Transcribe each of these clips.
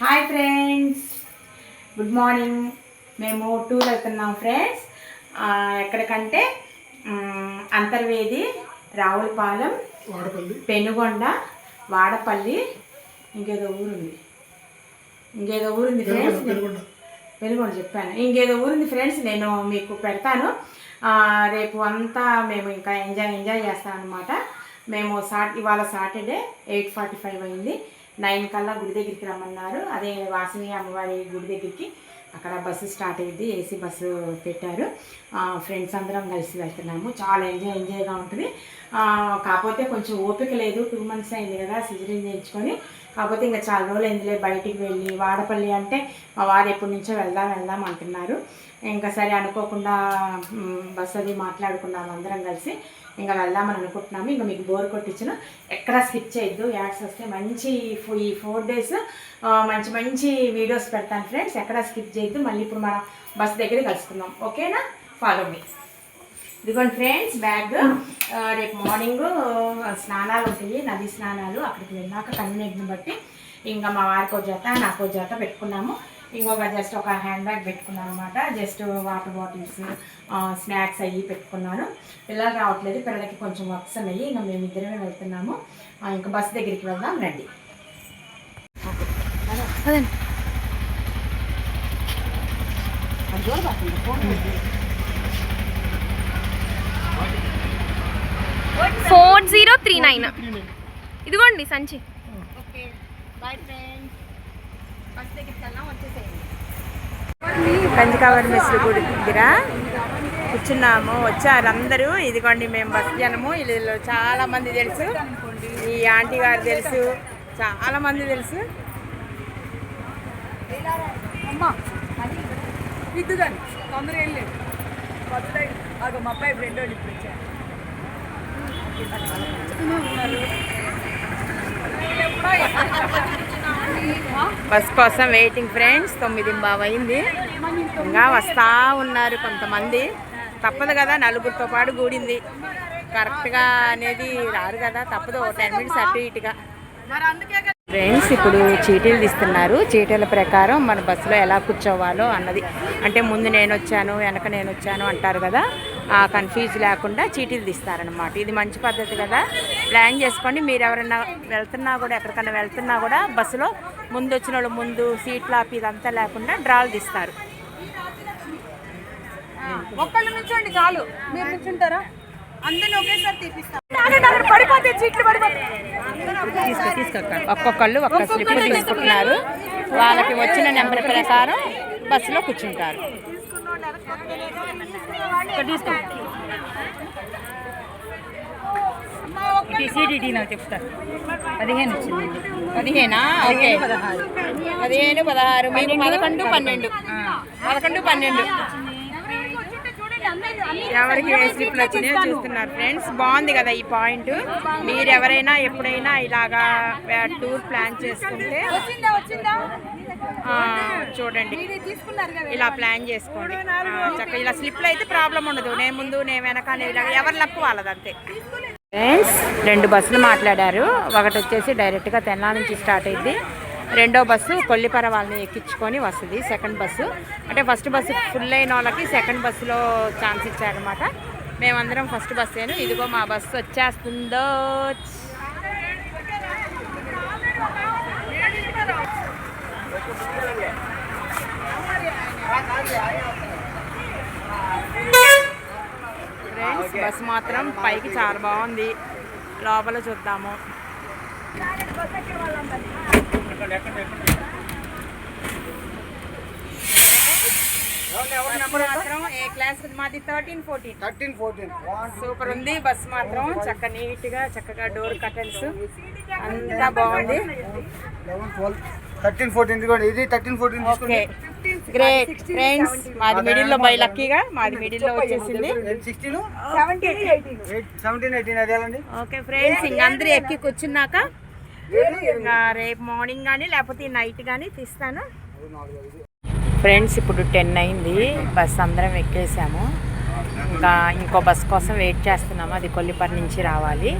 Hi friends good morning మేము tour వెళ్తున్నాం friends ఎక్కడికంటే అంతర్వేది రావులపాలెం వాడపల్లి. పెనుగొండ వాడపల్లి ఇంకేదో ఊరుంది. ఇంకేదో ఊరుంది ఫ్రెండ్స్ పెనుగొండ. చెప్పాను. ఇంకేదో ఊరింది ఫ్రెండ్స్ నేను మీకు పెడతాను. రేపు అంతా మేము ఇంకా ఎంజాయ్ ఎంజాయ్ చేస్తాం అనమాట మేము సాట్ ఇవాళ సాటర్డే ఎయిట్ ఫార్టీ ఫైవ్ అయింది. నైన్ కల్లా గుడి దగ్గరికి రమ్మన్నారు. అదే వాసిని అమ్మవారి గుడి దగ్గరికి. అక్కడ బస్సు స్టార్ట్ అయ్యింది. ఏసీ బస్సు పెట్టారు. ఫ్రెండ్స్ అందరం కలిసి వెళ్తున్నాము. చాలా ఎంజాయ్ ఎంజాయ్గా ఉంటుంది. కాకపోతే కొంచెం ఓపిక లేదు. టూ మంత్స్ అయింది కదా సిజరీన్ చేయించుకొని. కాకపోతే ఇంకా చాలా రోజులు అయిందిలే బయటికి వెళ్ళి. వాడపల్లి అంటే మా వారు ఎప్పటి నుంచో వెళ్దాం వెళ్దాం అంటున్నారు. ఇంకా సరే అనుకోకుండా బస్సు బస్ అది మాట్లాడుకున్నాము అందరం కలిసి. ఇంకా వెళ్దామని అనుకుంటున్నాము. ఇంకా మీకు బోర్ కొట్టించిన ఎక్కడ స్కిప్ చేయొద్దు. యాడ్స్ వస్తే మంచి ఫో- ఈ ఫోర్ డేస్ మంచి మంచి వీడియోస్ పెడతాను ఫ్రెండ్స్. ఎక్కడ స్కిప్ చేయొద్దు. మళ్ళీ ఇప్పుడు మనం బస్ దగ్గర కలుసుకుందాం. ఓకేనా? ఫాలో మీ ఇదిగోండి ఫ్రెండ్స్ బ్యాగ్. రేపు మార్నింగ్ స్నానాలు ఉంటాయి నది స్నానాలు అక్కడికి వెళ్ళాక కన్వీనియంట్ని బట్టి. ఇంకా మా వారికి ఒక జత నాకు ఒక జత పెట్టుకున్నాము. ఇంకొక జస్ట్ ఒక హ్యాండ్ బ్యాగ్ పెట్టుకున్నాను అనమాట జస్ట్ వాటర్ బాటిల్స్ స్నాక్స్ అవి పెట్టుకున్నాను. పిల్లలు రావట్లేదు పిల్లలకి కొంచెం వర్క్స్ ఉన్నాయి ఇంకా మేము ఇద్దరమే వెళ్తున్నాము. ఆ, ఇంకా బస్ దగ్గరికి వెళ్దాం రండి. Four zero three nine. ఇదిగోండి సంచి. ఓకే బాయ్ ఫ్రెండ్స్ బస్ మెస్లు గుడి దగ్గర కూర్చున్నాము. వచ్చారు అందరూ. ఇదిగోండి మేము బస్ జనము. వీళ్ళు చాలా మంది తెలుసు. ఈ ఆంటీ గారు తెలుసు. చాలా మంది తెలుసు. ఇద్దుగాని తొందరగా వెళ్ళలేదు కొత్త మా అబ్బాయి ఫ్రెండ్ వాళ్ళు ఇప్పుడు వచ్చారు. బస్ కోసం వెయిటింగ్ ఫ్రెండ్స్ తొమ్మిది బావ్ అయింది ఇంకా వస్తా ఉన్నారు కొంతమంది. తప్పదు కదా నలుగురితో పాటు కూడింది. కరెక్ట్గా అనేది రారు కదా తప్పదు. ఒక టెన్ మినిట్స్ అటు ఇటుగా. ఫ్రెండ్స్ ఇప్పుడు చీటీలు తీస్తున్నారు. చీటీల ప్రకారం మన బస్సులో ఎలా కూర్చోవాలో అన్నది. అంటే ముందు నేను వచ్చాను వెనక నేను వచ్చాను అంటారు కదా ఆ కన్ఫ్యూజ్ లేకుండా చీటీలు తీస్తారనమాట ఇది మంచి పద్ధతి కదా. ప్లాన్ చేసుకోండి. మీరు ఎవరైనా వెళ్తున్నా కూడా ఎక్కడికైనా వెళ్తున్నా కూడా బస్సులో ముందు వచ్చిన వాళ్ళు ముందు సీట్ లాపి ఇదంతా లేకుండా డ్రాలు తీస్తారు. ఒక్కళ్ళు నుంచోండి చాలు. మీరు నుంచుంటారా? అందరిని ఒకేసారి తీపిస్తాం. పడిపోతే చీట్లు పడిపోతే. తీసుకో తీసుకో ఒక్కొక్కళ్ళు ఒక్క స్లిప్ తీసుకుంటున్నారు. వాళ్ళకి వచ్చిన నెంబర్ ప్రకారం బస్సులో కూర్చుంటారు. సిడిడి నాకు చెప్తారు. పదిహేను వచ్చింది. పదిహేనా? ఓకే. పదిహేను పదహారు. మీకు పదకొండు పన్నెండు. పదకొండు పన్నెండు. ఎవరికి ఏ స్లిప్లు వచ్చినాయో చూస్తున్నారు ఫ్రెండ్స్. బాగుంది కదా ఈ పాయింట్. మీరు ఎవరైనా ఎప్పుడైనా ఇలాగా టూర్ ప్లాన్ చేసుకుంటే చూడండి. ఇలా ప్లాన్ చేసుకోండి. చక్కగా ఇలా స్లిప్లు అయితే ప్రాబ్లం ఉండదు. నేను ముందు నేను వెనక ఇలా ఎవరి లక్కు వాళ్ళది అంతే ఫ్రెండ్స్ రెండు బస్సులు మాట్లాడారు. ఒకటి వచ్చేసి డైరెక్ట్గా తెన్నా నుంచి స్టార్ట్ అయింది. రెండో బస్సు కొల్లిపర వాళ్ళని ఎక్కించుకొని వస్తుంది సెకండ్ బస్సు. అంటే ఫస్ట్ బస్సు ఫుల్ అయిన వాళ్ళకి సెకండ్ బస్సులో ఛాన్స్ ఇచ్చారనమాట మేమందరం ఫస్ట్ బస్సేను ఇదిగో మా బస్సు వచ్చేస్తుందో. ఫ్రెండ్స్ బస్ మాత్రం పైకి చాలా బాగుంది. లోపల చూద్దాము. మాత్రం ఏ క్లాస్ మాది thirteen fourteen. Thirteen fourteen. Super ఉంది. బస్ మాత్రం చక్క నీట్గా చక్కగా డోర్ కర్టన్స్. అంతా బాగుంది. Thirteen fourteen. ఇది thirteen fourteen okay. Great friends మాది మిడిల్లో బై లక్కీగా మాది మిడిల్లో వచ్చేసింది. ఓకే ఫ్రెండ్స్ ఇంక అందరూ ఎక్కి కూర్చున్నాక ఇంకా రేపు మార్నింగ్ కానీ లేకపోతే నైట్ కానీ తీస్తాను. ఫ్రెండ్స్ ఇప్పుడు టెన్ అయింది. బస్ అందరం ఎక్కేసాము. ఇంకా ఇంకో బస్ కోసం వెయిట్ చేస్తున్నాము. అది కొల్లిపరి నుంచి రావాలి.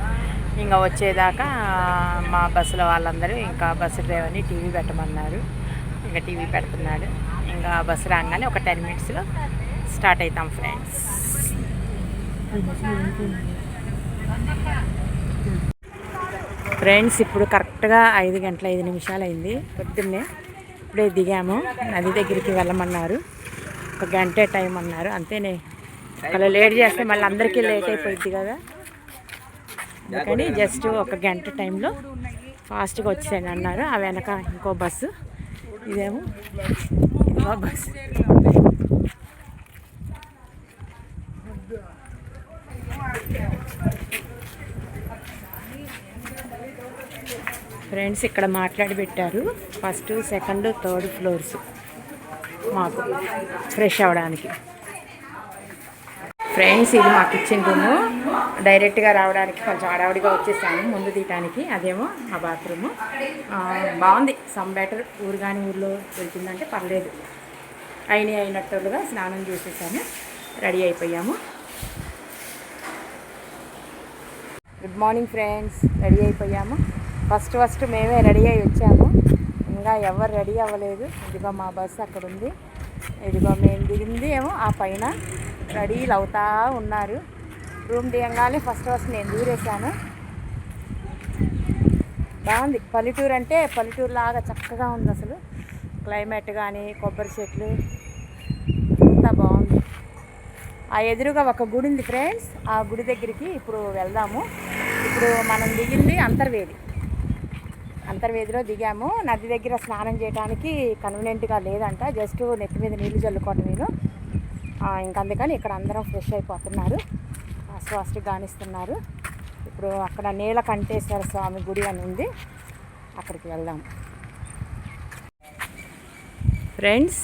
ఇంకా వచ్చేదాకా మా బస్సులో వాళ్ళందరూ ఇంకా బస్సు డ్రైవర్ని టీవీ పెట్టమన్నారు. ఇంకా టీవీ పెడుతున్నాడు. ఇంకా బస్సు రాగానే ఒక టెన్ మినిట్స్లో స్టార్ట్ అవుతాం ఫ్రెండ్స్. ఫ్రెండ్స్ ఇప్పుడు కరెక్ట్గా ఐదు గంటల ఐదు నిమిషాలు అయింది పొద్దున్నే ఇప్పుడే దిగాము. నది దగ్గరికి వెళ్ళమన్నారు. ఒక గంటే టైం అన్నారు. అంతేనే. అలా లేట్ చేస్తే మళ్ళీ అందరికీ లేట్ అయిపోయింది కదా. అందుకని జస్ట్ ఒక గంట టైంలో ఫాస్ట్గా వచ్చాను అన్నారు. ఆ వెనక ఇంకో బస్సు. ఇదేమో. ఇంకో ఫ్రెండ్స్ ఇక్కడ మాట్లాడి పెట్టారు. ఫస్ట్ సెకండ్ థర్డ్ ఫ్లోర్స్ మాకు ఫ్రెష్ అవ్వడానికి. ఫ్రెండ్స్ ఇది మా కిచెన్ రూము. డైరెక్ట్గా రావడానికి కొంచెం హడావుడిగా వచ్చేసాము ముందు తీయటానికి. అదేమో మా బాత్రూము. బాగుంది. సమ్ బెటర్ ఊరు కానీ ఊర్లో వెళ్తుందంటే పర్లేదు. అయిన అయినట్టుగా స్నానం చూసేసాము. రెడీ అయిపోయాము. గుడ్ మార్నింగ్ ఫ్రెండ్స్ రెడీ అయిపోయాము. ఫస్ట్ ఫస్ట్ మేమే రెడీ అయి వచ్చాము. ఇంకా ఎవరు రెడీ అవ్వలేదు. ఇదిగో మా బస్సు అక్కడ ఉంది ఇదిగో మేము దిగింది ఏమో ఆ పైన రెడీలు అవుతా ఉన్నారు. రూమ్ దిగంగానే ఫస్ట్ ఫస్ట్ నేను దూరేశాను. బాగుంది. పల్లెటూరు అంటే పల్లెటూరు లాగా చక్కగా ఉంది అసలు. క్లైమేట్ కానీ కొబ్బరి చెట్లు అంతా బాగుంది. ఆ ఎదురుగా ఒక గుడి ఉంది ఫ్రెండ్స్. ఆ గుడి దగ్గరికి ఇప్పుడు వెళ్దాము. ఇప్పుడు మనం దిగింది అంతర్వేది. అంతర్వేదిలో దిగాము. నది దగ్గర స్నానం చేయడానికి కన్వీనియంట్గా లేదంట. జస్ట్ నెత్తి మీద నీళ్ళు చల్లుకోవటం నేను. ఇంకా అందుకని ఇక్కడ అందరం ఫ్రెష్ అయిపోతున్నారు. ఫాస్ట్ గానిస్తున్నారు. ఇప్పుడు అక్కడ నీలకంఠేశ్వర స్వామి గుడి అని ఉంది. అక్కడికి వెళ్దాం. ఫ్రెండ్స్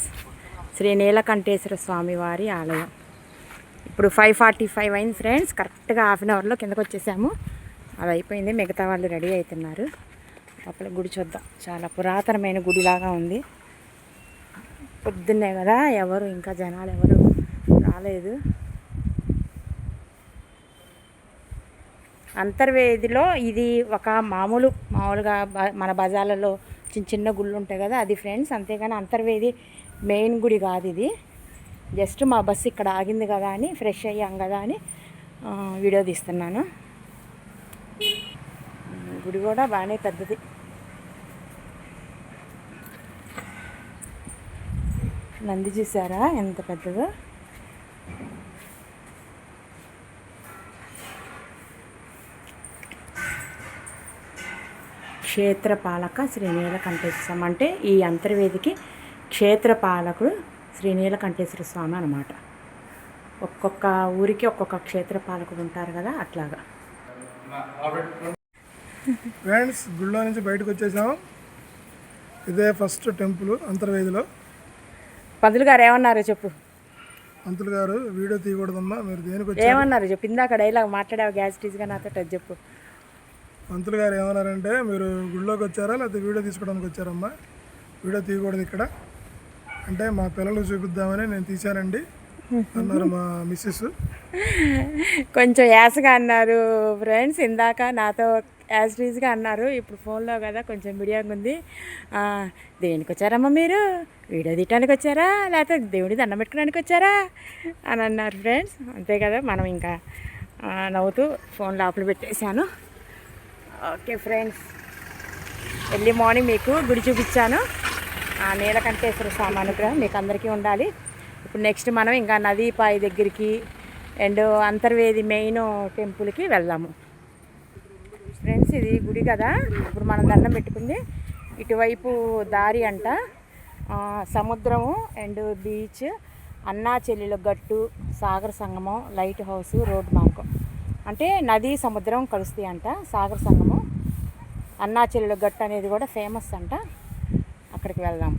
శ్రీ నీలకంఠేశ్వర స్వామి వారి ఆలయం. ఇప్పుడు ఫైవ్ ఫార్టీ ఫైవ్ అయింది ఫ్రెండ్స్ కరెక్ట్గా హాఫ్ అన్ అవర్లో కిందకు వచ్చేసాము అది అయిపోయింది. మిగతా వాళ్ళు రెడీ అవుతున్నారు. లోపల గుడి చూద్దాం. చాలా పురాతనమైన గుడిలాగా ఉంది. పొద్దున్నే కదా ఎవరు ఇంకా జనాలు ఎవరు రాలేదు. అంతర్వేదిలో ఇది ఒక మామూలు మామూలుగా బ- మన బజార్లలో చిన్న చిన్న గుళ్ళు ఉంటాయి కదా అది ఫ్రెండ్స్. అంతేగాని అంతర్వేది మెయిన్ గుడి కాదు ఇది. జస్ట్ మా బస్సు ఇక్కడ ఆగింది కదా అని ఫ్రెష్ అయ్యాం కదా అని వీడియో తీస్తున్నాను. గుడి కూడా బాగానే పెద్దది. నంది చూసారా? ఎంత పెద్దదో. క్షేత్రపాలక శ్రీ నీలకంఠేశ్వర స్వామి అంటే ఈ అంతర్వేదికి క్షేత్రపాలకుడు శ్రీ నీలకంఠేశ్వర స్వామి అనమాట ఒక్కొక్క ఊరికి ఒక్కొక్క క్షేత్రపాలకుడు ఉంటారు కదా అట్లాగా. ఫ్రెండ్స్ గుళ్ళో నుంచి బయటకు వచ్చేసాం. ఇదే ఫస్ట్ టెంపుల్ అంతర్వేదిలో. పంతులు గారు ఏమన్నారు చెప్పు? పంతులు గారు వీడియో తీయకూడదమ్మా మీరు దేనికి ఏమన్నారు చెప్పు? ఇందాక డైలాగ్ మాట్లాడావు గ్యాస్ టీజ్గా నాతో అది చెప్పు. పంతులు గారు ఏమన్నారంటే మీరు గుళ్ళోకి వచ్చారా లేకపోతే వీడియో తీసుకోవడానికి వచ్చారమ్మా? వీడియో తీయకూడదు ఇక్కడ. అంటే మా పిల్లలు చూపిద్దామని నేను తీశానండి అన్నారు మా మిస్సెస్ కొంచెం యాసగా అన్నారు. ఫ్రెండ్స్ ఇందాక నాతో యాజ్ రీజ్గా అన్నారు. ఇప్పుడు ఫోన్లో కదా కొంచెం మీడియాగా ఉంది. దేనికి వచ్చారమ్మా మీరు? వీడియో తీయటానికి వచ్చారా? లేకపోతే దేవుడి దండం పెట్టుకోవడానికి వచ్చారా? అని అన్నారు ఫ్రెండ్స్ అంతే కదా మనం ఇంకా నవ్వుతూ ఫోన్ లోపల పెట్టేశాను. ఓకే ఫ్రెండ్స్ ఎర్లీ మార్నింగ్ మీకు గుడి చూపించాను. ఆ నీలకంఠేశ్వర స్వామి అనుగ్రహం మీకు అందరికీ ఉండాలి. ఇప్పుడు నెక్స్ట్ మనం ఇంకా నదీపాయి దగ్గరికి అండ్ అంతర్వేది మెయిన్ టెంపుల్కి వెళ్దాము. ఫ్రెండ్స్ ఇది గుడి కదా? ఇప్పుడు మనం దండం పెట్టుకుంది. ఇటువైపు దారి అంట. సముద్రము and beach Anna Chellela Gattu Sagara Sangamam lighthouse road మార్గం. అంటే నది సముద్రం కలుస్తాయి అంట సాగర సంగమం. అన్నా చెల్లెల గట్టు అనేది కూడా ఫేమస్ అంట. అక్కడికి వెళ్దాం.